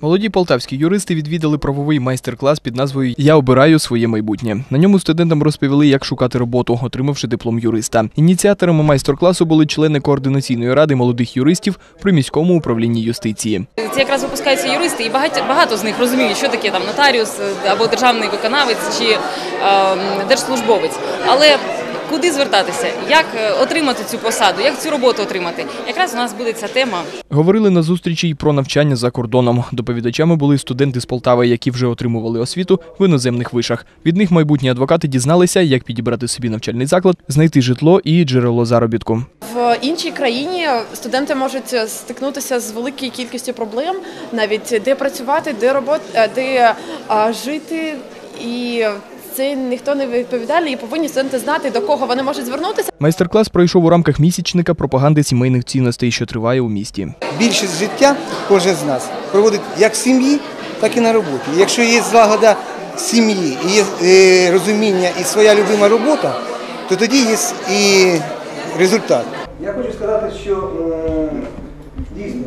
Молоді полтавські юристи відвідали правовий майстер-клас під назвою Я обираю своє майбутнє. На ньому студентам розповіли, як шукати роботу, отримавши диплом юриста. Ініціаторами майстер-класу були члени координаційної ради молодих юристів при міському управлінні юстиції. Це якраз випускаються юристи, і багато, багато з них розуміють, що таке там нотаріус е, або державний виконавець чи е, держслужбовець. Але куди звертатися, як е, отримати цю посаду, як цю роботу отримати? Якраз у нас буде ця тема. Говорили на зустрічі й про навчання за кордоном. Доповідачами були студенти з Полтави, які вже отримували освіту в іноземних вишах. Від них майбутні адвокати дізналися, як підібрати собі навчальний заклад, знайти житло і джерело заробітку. В іншій країні студенти можуть стикнутися з великою кількістю проблем, навіть де працювати, де робот, е, де а, жити, і це ніхто не відповідає, і повинні студенти знати, до кого вони можуть звернутися. Майстер-клас пройшов у рамках місячника пропаганди сімейних цінностей, що триває у місті. більшість життя кожен з нас проводить як в сім'ї, так і на роботі. Якщо є злагода сім'ї, і є е, розуміння і своя любима робота, то тоді є і результат. Я хочу сказати, що е, дійсно